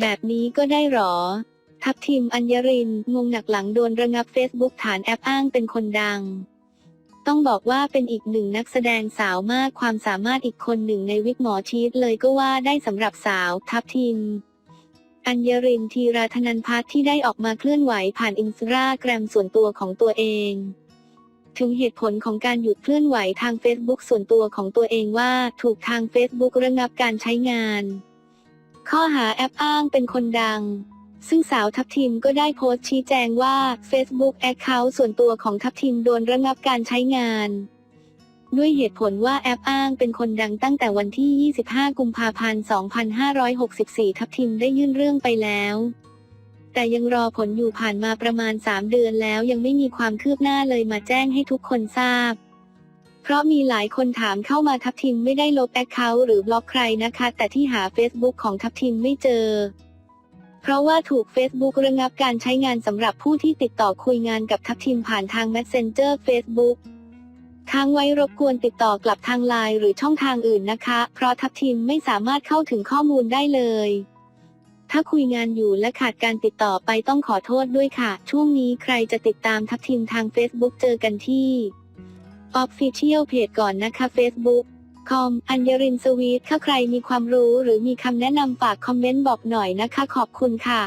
แบบนี้ก็ได้หรอ ทัพทีมอัญญริน งงหนักหลังโดนระงับ Facebook ฐานแอปอ้างเป็นคนดัง ต้องบอกว่าเป็นอีกหนึ่งนักแสดงสาวมากความสามารถอีกคนหนึ่งในวิกหมอชีตเลยก็ว่าได้สำหรับสาว ทัพทิมอัญญรินทีราธนันพัฒน์ที่ได้ออกมาเคลื่อนไหวผ่านอินสตาแกรมส่วนตัวของตัวเอง ถึงเหตุผลของการหยุดเคลื่อนไหวทาง Facebook ส่วนตัวของตัวเองว่าถูกทาง Facebook ระงับการใช้งาน ข้อหาแอปอ้างเป็นคนดัง ซึ่งสาวทัพทิมก็ได้โพสต์ชี้แจงว่า Facebook Account ส่วนตัวของทัพทิมโดนระงับการใช้งาน ด้วยเหตุผลว่าแอปอ้างเป็นคนดังตั้งแต่วันที่ 25 กุมภาพันธ์ 2564 ทัพทิมได้ยื่นเรื่องไปแล้วแต่ยังรอผลอยู่ผ่านมาประมาณ 3 เดือนแล้วยังไม่มีความคืบหน้าเลยมาแจ้งให้ทุกคนทราบ เพราะมีหลายคนถามเข้ามาทัพทิมไม่ได้ลบแอคเคาท์หรือบล็อกใครนะคะ แต่ที่หา Facebook ของทัพทิมไม่เจอ เพราะว่าถูก Facebook ระงับการใช้งานสำหรับผู้ที่ติดต่อคุยงานกับทัพทิมผ่านทาง Messenger Facebook ค้างไว้รบกวนติดต่อกลับทางไลน์หรือช่องทางอื่นนะคะ เพราะทัพทิมไม่สามารถเข้าถึงข้อมูลได้เลย ถ้าคุยงานอยู่และขาดการติดต่อไปต้องขอโทษด้วยค่ะ ช่วงนี้ใครจะติดตามทัพทิมทาง Facebook เจอกันที่ Official Page ก่อนนะคะ Facebook คอมอัญญรินสวีทถ้าใครมีความรู้หรือมีคำแนะนำฝากคอมเมนต์บอกหน่อยนะคะ ขอบคุณค่ะ